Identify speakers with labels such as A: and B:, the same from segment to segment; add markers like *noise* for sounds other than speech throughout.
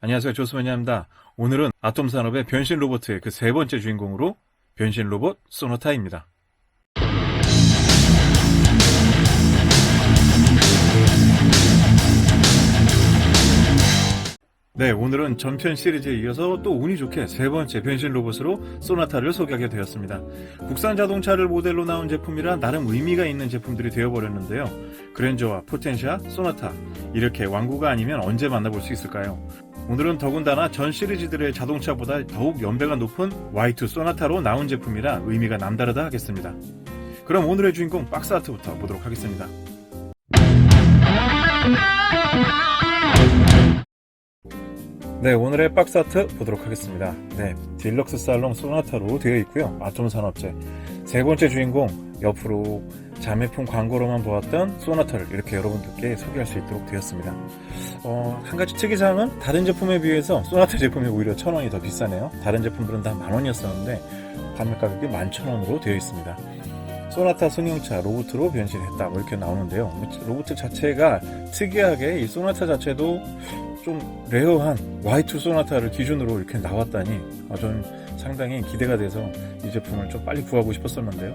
A: 안녕하세요. 조수만입니다. 오늘은 아톰 산업의 변신 로봇의 그 세 번째 주인공으로 변신 로봇 소나타입니다. 네, 오늘은 전편 시리즈에 이어서 또 운이 좋게 세 번째 변신 로봇으로 소나타를 소개하게 되었습니다. 국산 자동차를 모델로 나온 제품이라 나름 의미가 있는 제품들이 되어버렸는데요. 그랜저와 포텐샤, 소나타 이렇게 완구가 아니면 언제 만나볼 수 있을까요? 오늘은 더군다나 전 시리즈들의 자동차보다 더욱 연배가 높은 Y2 소나타로 나온 제품이라 의미가 남다르다 하겠습니다. 그럼 오늘의 주인공 박스 아트부터 보도록 하겠습니다. 네, 오늘의 박스 아트 보도록 하겠습니다. 네, 딜럭스 살롱 소나타로 되어 있고요. 아톰 산업재. 세 번째 주인공, 옆으로 자매품 광고로만 보았던 소나타를 이렇게 여러분들께 소개할 수 있도록 되었습니다. 어, 한 가지 특이사항은 다른 제품에 비해서 소나타 제품이 오히려 천 원이 더 비싸네요. 다른 제품들은 다 만 원이었었는데 판매 가격이 만 천 원으로 되어 있습니다. 소나타 승용차 로봇으로 변신했다 뭐 이렇게 나오는데요. 로봇 자체가 특이하게 이 소나타 자체도 좀 레어한 Y2 소나타를 기준으로 이렇게 나왔다니 어, 저는 상당히 기대가 돼서 이 제품을 좀 빨리 구하고 싶었었는데요.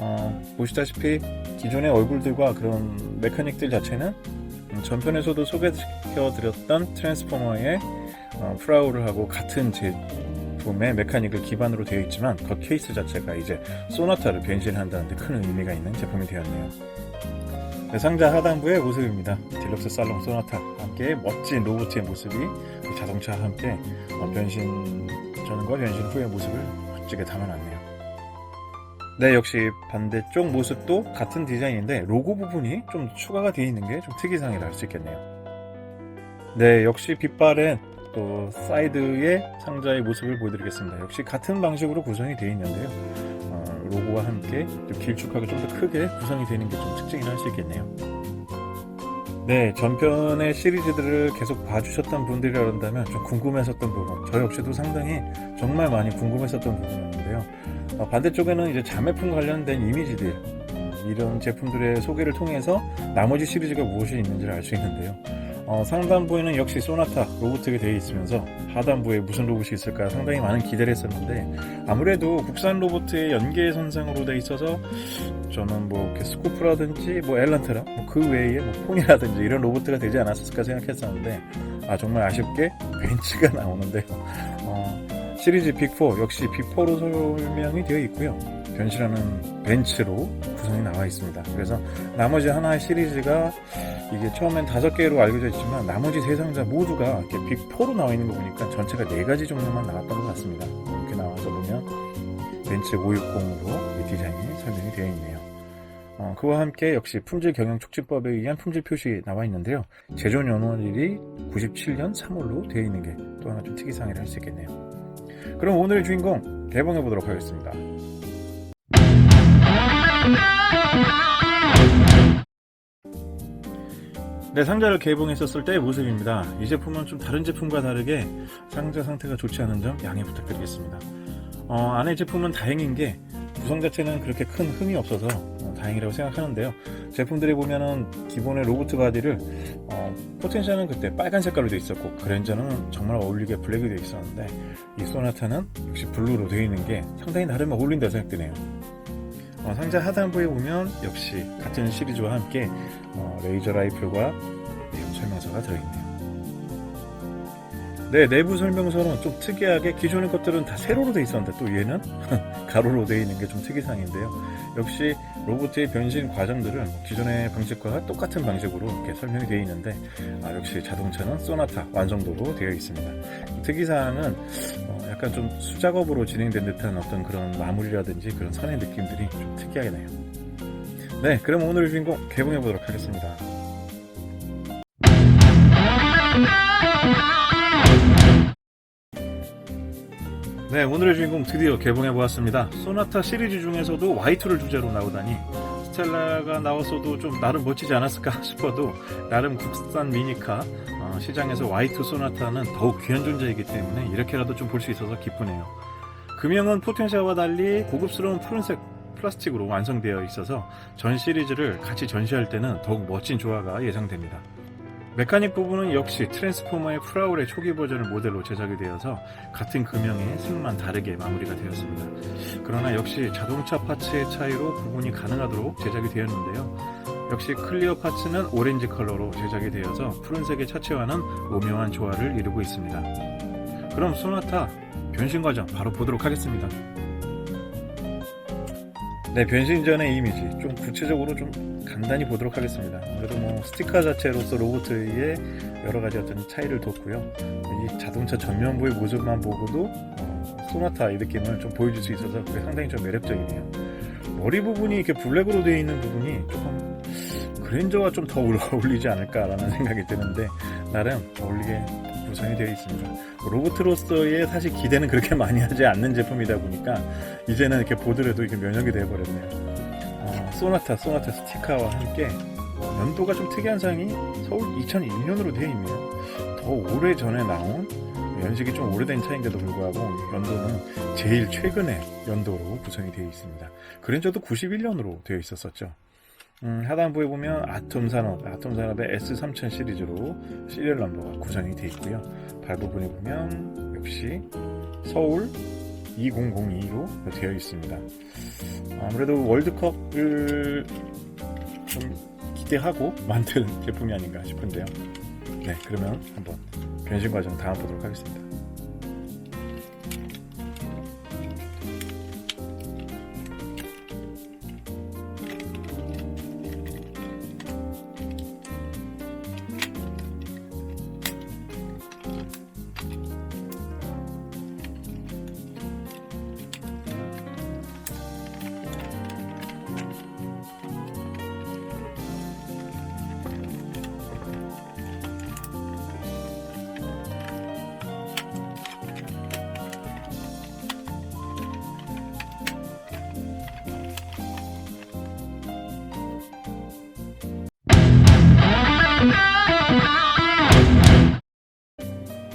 A: 어, 보시다시피 기존의 얼굴들과 그런 메카닉들 자체는 음, 전편에서도 소개시켜드렸던 트랜스포머의 어, 프라우를 하고 같은 제품의 메카닉을 기반으로 되어 있지만 겉 케이스 자체가 이제 소나타를 변신한다는 데 큰 의미가 있는 제품이 되었네요. 네, 상자 하단부의 모습입니다. 딜럭스 살롱 소나타 함께 멋진 로봇의 모습이 그 자동차와 함께 어, 변신 전과 변신 후의 모습을 멋지게 담아놨네요. 네, 역시 반대쪽 모습도 같은 디자인인데 로고 부분이 좀 추가가 되어 있는 게 좀 특이사항이라 할 수 있겠네요. 네, 역시 빗발엔 또 사이드의 상자의 모습을 보여드리겠습니다. 역시 같은 방식으로 구성이 되어 있는데요. 어, 로고와 함께 좀 길쭉하게 좀 더 크게 구성이 되는 게 좀 특징이라 할 수 있겠네요. 네, 전편의 시리즈들을 계속 봐주셨던 분들이라면 좀 궁금했었던 부분, 저 역시도 상당히 정말 많이 궁금했었던 부분이었는데요. 어, 반대쪽에는 이제 자매품 관련된 이미지들, 어, 이런 제품들의 소개를 통해서 나머지 시리즈가 무엇이 있는지를 알 수 있는데요. 어, 상단부에는 역시 소나타 로봇이 되어 있으면서 하단부에 무슨 로봇이 있을까 상당히 많은 기대를 했었는데 아무래도 국산 로봇의 연계선상으로 되어 있어서 저는 뭐 스코프라든지 뭐 엘란트라 뭐 그 외에 뭐 폰이라든지 이런 로봇가 되지 않았을까 생각했었는데 아 정말 아쉽게 *laughs* 벤츠가 나오는데요. 어, 시리즈 빅4 역시 빅4로 설명이 되어 있고요. 변신하는 벤츠로 구성이 나와 있습니다. 그래서 나머지 하나의 시리즈가 이게 처음엔 다섯 개로 알려져 있지만 나머지 세 상자 모두가 이렇게 빅4로 나와 있는 거 보니까 전체가 네 가지 종류만 나왔던 것 같습니다. 이렇게 나와서 보면 벤츠 560으로 이 디자인이 설명이 되어 있네요. 어, 그와 함께 역시 품질 경영 촉진법에 의한 품질 표시 나와 있는데요. 제조 연원일이 97년 3월로 되어 있는 게 또 하나 좀 특이사항이라 할 수 있겠네요. 그럼 오늘의 주인공 개봉해 보도록 하겠습니다. 네, 상자를 개봉했었을 때의 모습입니다. 이 제품은 좀 다른 제품과 다르게 상자 상태가 좋지 않은 점 양해 부탁드리겠습니다. 어, 안에 제품은 다행인 게 구성 자체는 그렇게 큰 흠이 없어서 어, 다행이라고 생각하는데요. 제품들에 보면은 기본의 로봇 바디를 어, 포텐샤는 그때 빨간 색깔로 되어 있었고 그랜저는 정말 어울리게 블랙이 되어 있었는데 이 소나타는 역시 블루로 되어 있는 게 상당히 나름 어울린다 생각되네요. 어, 상자 하단부에 보면 역시 같은 시리즈와 함께 어, 레이저 라이플과 내용 설명서가 들어있네요. 네, 내부 설명서는 좀 특이하게 기존의 것들은 다 세로로 되어 있었는데 또 얘는 *laughs* 가로로 되어 있는 게 좀 특이사항인데요. 역시 로봇의 변신 과정들은 기존의 방식과 똑같은 방식으로 이렇게 설명이 되어 있는데 아, 역시 자동차는 소나타 완성도로 되어 있습니다. 특이사항은 어, 약간 좀 수작업으로 진행된 듯한 어떤 그런 마무리라든지 그런 선의 느낌들이 좀 특이하게 나요. 네, 그럼 오늘의 주인공 개봉해 보도록 하겠습니다. 네, 오늘의 주인공 드디어 개봉해 보았습니다. 소나타 시리즈 중에서도 Y2를 주제로 나오다니 스텔라가 나왔어도 좀 나름 멋지지 않았을까 *laughs* 싶어도 나름 국산 미니카 어, 시장에서 Y2 소나타는 더욱 귀한 존재이기 때문에 이렇게라도 좀 볼 수 있어서 기쁘네요. 금형은 포텐샤와 달리 고급스러운 푸른색 플라스틱으로 완성되어 있어서 전 시리즈를 같이 전시할 때는 더욱 멋진 조화가 예상됩니다. 메카닉 부분은 역시 트랜스포머의 프라울의 초기 버전을 모델로 제작이 되어서 같은 금형의 색만 다르게 마무리가 되었습니다. 그러나 역시 자동차 파츠의 차이로 구분이 가능하도록 제작이 되었는데요. 역시 클리어 파츠는 오렌지 컬러로 제작이 되어서 푸른색의 차체와는 오묘한 조화를 이루고 있습니다. 그럼 소나타 변신 과정 바로 보도록 하겠습니다. 네, 변신 전의 이미지 좀 구체적으로 좀 간단히 보도록 하겠습니다. 그래도 뭐 스티커 자체로서 로보트의 여러 가지 어떤 차이를 뒀고요. 이 자동차 전면부의 모습만 보고도 어, 소나타 이 느낌을 좀 보여줄 수 있어서 그게 상당히 좀 매력적이네요. 머리 부분이 이렇게 블랙으로 되어 있는 부분이 조금 그랜저와 좀 더 *laughs* 어울리지 않을까라는 생각이 드는데 나름 어울리게 구성이 되어 있습니다. 로보트로서의 사실 기대는 그렇게 *laughs* 많이 하지 않는 제품이다 보니까 이제는 이렇게 보더라도 이게 면역이 되어버렸네요. 아, 소나타, 소나타 스티커와 함께 연도가 좀 특이한 상이 서울 2001년으로 되어 있네요. 더 오래 전에 나온 연식이 좀 오래된 차인데도 불구하고 연도는 제일 최근의 연도로 구성이 되어 있습니다. 그랜저도 91년으로 되어 있었었죠. 음, 하단부에 보면 아톰 산업, 아톰 산업의 S3000 시리즈로 시리얼 넘버가 구성이 되어 있고요. 발 부분에 보면 역시 서울 2002로 되어 있습니다. 아무래도 월드컵을 좀 기대하고 *laughs* 만든 제품이 아닌가 싶은데요. 네, 그러면 한번 변신 과정 다음 보도록 하겠습니다.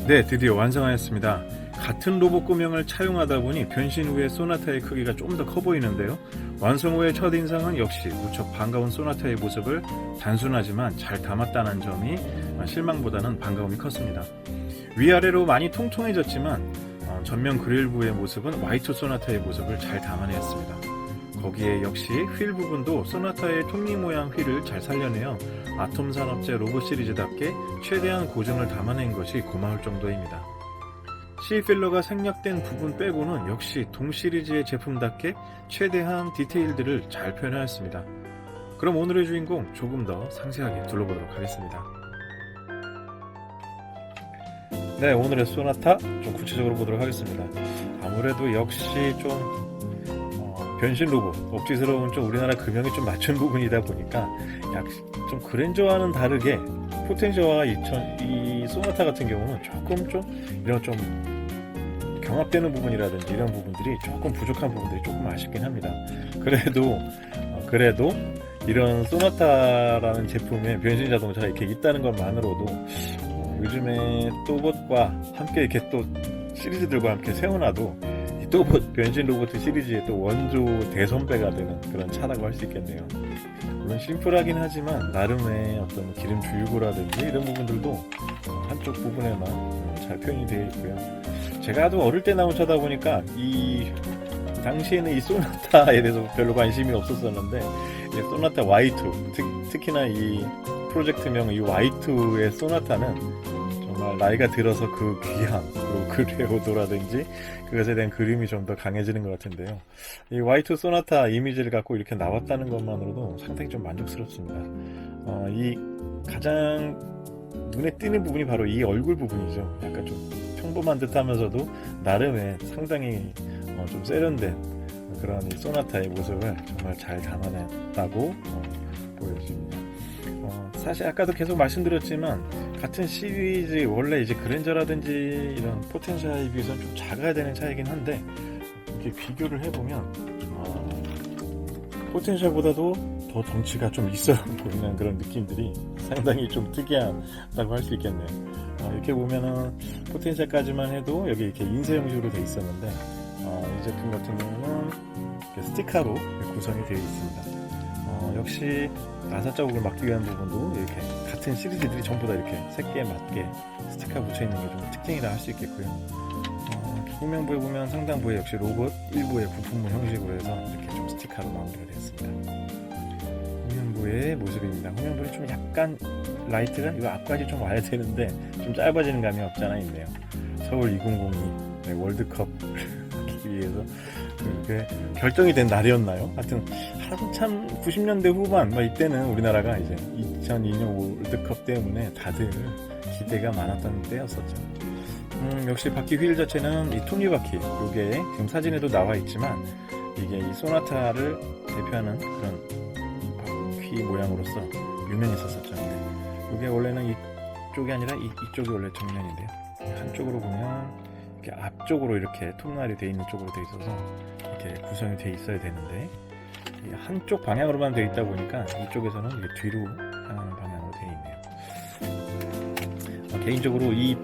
A: 네, 드디어 완성하였습니다. 같은 로봇 구명을 차용하다 보니 변신 후의 소나타의 크기가 좀 더 커 보이는데요. 완성 후의 첫 인상은 역시 무척 반가운 소나타의 모습을 단순하지만 잘 담았다는 점이 실망보다는 반가움이 컸습니다. 위아래로 많이 통통해졌지만 어, 전면 그릴부의 모습은 화이트 소나타의 모습을 잘 담아내었습니다. 거기에 역시 휠 부분도 소나타의 톱니 모양 휠을 잘 살려내어 아톰 산업제 로봇 시리즈답게 최대한 고증을 담아낸 것이 고마울 정도입니다. C 필러가 생략된 부분 빼고는 역시 동 시리즈의 제품답게 최대한 디테일들을 잘 표현하였습니다. 그럼 오늘의 주인공 조금 더 상세하게 둘러보도록 하겠습니다. 네, 오늘의 소나타 좀 구체적으로 보도록 하겠습니다. 아무래도 역시 좀 어, 변신 로봇, 억지스러운 좀 우리나라 금형이 좀 맞춘 부분이다 보니까 약 좀 그랜저와는 다르게 포텐저와 2000, 이 소나타 같은 경우는 조금 좀 이런 좀 경합되는 부분이라든지 이런 부분들이 조금 부족한 부분들이 조금 아쉽긴 합니다. 그래도 어, 그래도 이런 소나타라는 제품의 변신 자동차가 이렇게 있다는 것만으로도 어, 요즘에 또봇과 함께 이렇게 또 시리즈들과 함께 세워놔도 이 또봇 변신 로봇 시리즈의 또 원조 대선배가 되는 그런 차라고 할 수 있겠네요. 물론 심플하긴 하지만 나름의 어떤 기름 주유구라든지 이런 부분들도 어, 한쪽 부분에만 어, 잘 표현이 되어 있고요. 제가 아주 어릴 때 나온 차다 보니까 이 당시에는 이 소나타에 대해서 별로 관심이 없었었는데 이 소나타 Y2 특, 히나이 프로젝트명 이 Y2의 소나타는 정말 나이가 들어서 그 귀함 그리고 그 레오도라든지 그것에 대한 그림이 좀 더 강해지는 것 같은데요. 이 Y2 소나타 이미지를 갖고 이렇게 나왔다는 것만으로도 상당히 좀 만족스럽습니다. 어, 이 가장 눈에 띄는 부분이 바로 이 얼굴 부분이죠. 약간 좀 평범한 듯 하면서도 나름의 상당히 어, 좀 세련된 그런 이 소나타의 모습을 정말 잘 담아냈다고 어, 보여집니다. 어, 사실 아까도 계속 말씀드렸지만 같은 시리즈 원래 이제 그랜저라든지 이런 포텐셜에 비해서는 좀 작아야 되는 차이긴 한데 이렇게 비교를 해보면 어, 포텐셜보다도 더 덩치가 좀 있어 *laughs* 보이는 그런 느낌들이 상당히 좀 특이하다고 할 수 있겠네요. 어, 이렇게 보면은 포텐셜까지만 해도 여기 이렇게 인쇄 형식으로 돼 있었는데 어, 이 제품 같은 경우는 스티커로 구성이 되어 있습니다. 어, 어, 역시 나사 자국을 막기 위한 부분도 이렇게 같은 시리즈들이 전부 다 이렇게 새끼에 맞게 스티커 붙여 있는 게 좀 특징이라 할 수 있겠고요. 어, 후면부에 보면 상단 부에 역시 로봇 일부의 부품물 형식으로 해서 이렇게 좀 스티커로 마무리가 되었습니다. 후면부의 모습입니다. 후면부는 좀 약간 라이트가 이 앞까지 좀 와야 되는데 좀 짧아지는 감이 없잖아 있네요. 서울 2002 네, 월드컵 위해서 그게 결정이 된 날이었나요? 하여튼 한참 90년대 후반 막 이때는 우리나라가 이제 2002년 월드컵 때문에 다들 기대가 많았던 때였었죠. 음, 역시 바퀴 휠 자체는 이 톱니 바퀴 요게 지금 사진에도 나와 있지만 이게 이 소나타를 대표하는 그런 바퀴 모양으로서 유명했었었죠. 요게 원래는 이쪽이 아니라 이, 이쪽이 원래 정면인데요. 한쪽으로 보면 이렇게 앞쪽으로 이렇게 톱날이 돼 있는 쪽으로 돼 있어서 이렇게 구성이 돼 있어야 되는데 이 한쪽 방향으로만 돼 있다 보니까 이쪽에서는 이게 뒤로 향하는 방향으로 돼 있네요. 어, 개인적으로 이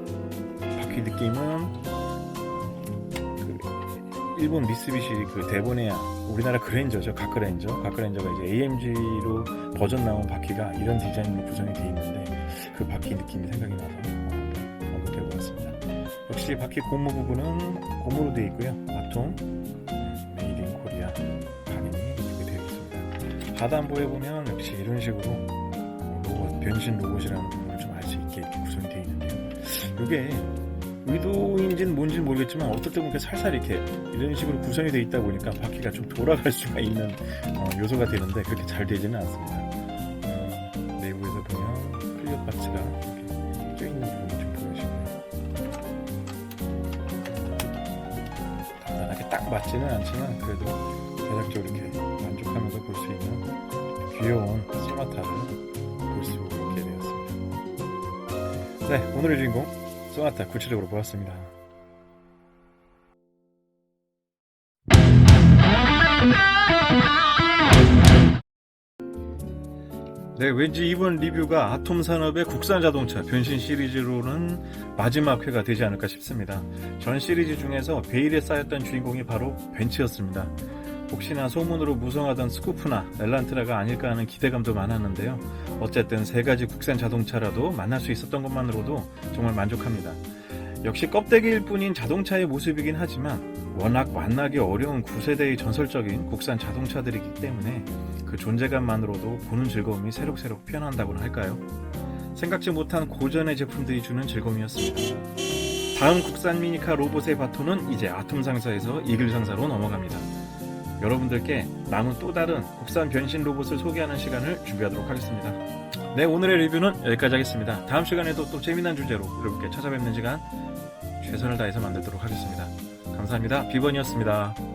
A: 바퀴 느낌은 그 일본 미쓰비시 그 대본의 우리나라 그랜저죠 가크랜저 가크랜저가 이제 AMG로 버전 나온 바퀴가 이런 디자인으로 구성이 돼 있는데 그 바퀴 느낌이 생각이 나서 역시 바퀴 고무 부분은 고무로 되어 있고요. 앞통 음, 메이드 인 코리아 각인이 이렇게 되어 있습니다. 바단부에 보면 역시 이런 식으로 어, 로봇, 변신 로봇이라는 부분을 좀 알 수 있게 이렇게 구성이 되어 있는데요. 이게 의도인지는 뭔지는 모르겠지만 어떨 때 이렇게 살살 이렇게 이런 식으로 구성이 되어 있다 보니까 바퀴가 좀 돌아갈 수가 있는 어, 요소가 되는데 그렇게 잘 되지는 않습니다. 어, 내부에서 보면 클리어 파츠가 맞지는 않지만 그래도 제작적으로 이렇게 만족하면서 볼 수 있는 귀여운 소나타를 볼 수 있게 되었습니다. 네, 오늘의 주인공 소나타 구체적으로 보았습니다. 네, 왠지 이번 리뷰가 아톰 산업의 국산 자동차 변신 시리즈로는 마지막 회가 되지 않을까 싶습니다. 전 시리즈 중에서 베일에 쌓였던 주인공이 바로 벤츠였습니다. 혹시나 소문으로 무성하던 스쿠프나 엘란트라가 아닐까 하는 기대감도 많았는데요. 어쨌든 세 가지 국산 자동차라도 만날 수 있었던 것만으로도 정말 만족합니다. 역시 껍데기일 뿐인 자동차의 모습이긴 하지만 워낙 만나기 어려운 9세대의 전설적인 국산 자동차들이기 때문에 그 존재감만으로도 보는 즐거움이 새록새록 피어난다고나 할까요? 생각지 못한 고전의 제품들이 주는 즐거움이었습니다. 다음 국산 미니카 로봇의 바톤은 이제 아톰 상사에서 이글 상사로 넘어갑니다. 여러분들께 남은 또 다른 국산 변신 로봇을 소개하는 시간을 준비하도록 하겠습니다. 네, 오늘의 리뷰는 여기까지 하겠습니다. 다음 시간에도 또 재미난 주제로 여러분께 찾아뵙는 시간 최선을 다해서 만들도록 하겠습니다. 감사합니다. 비번이었습니다.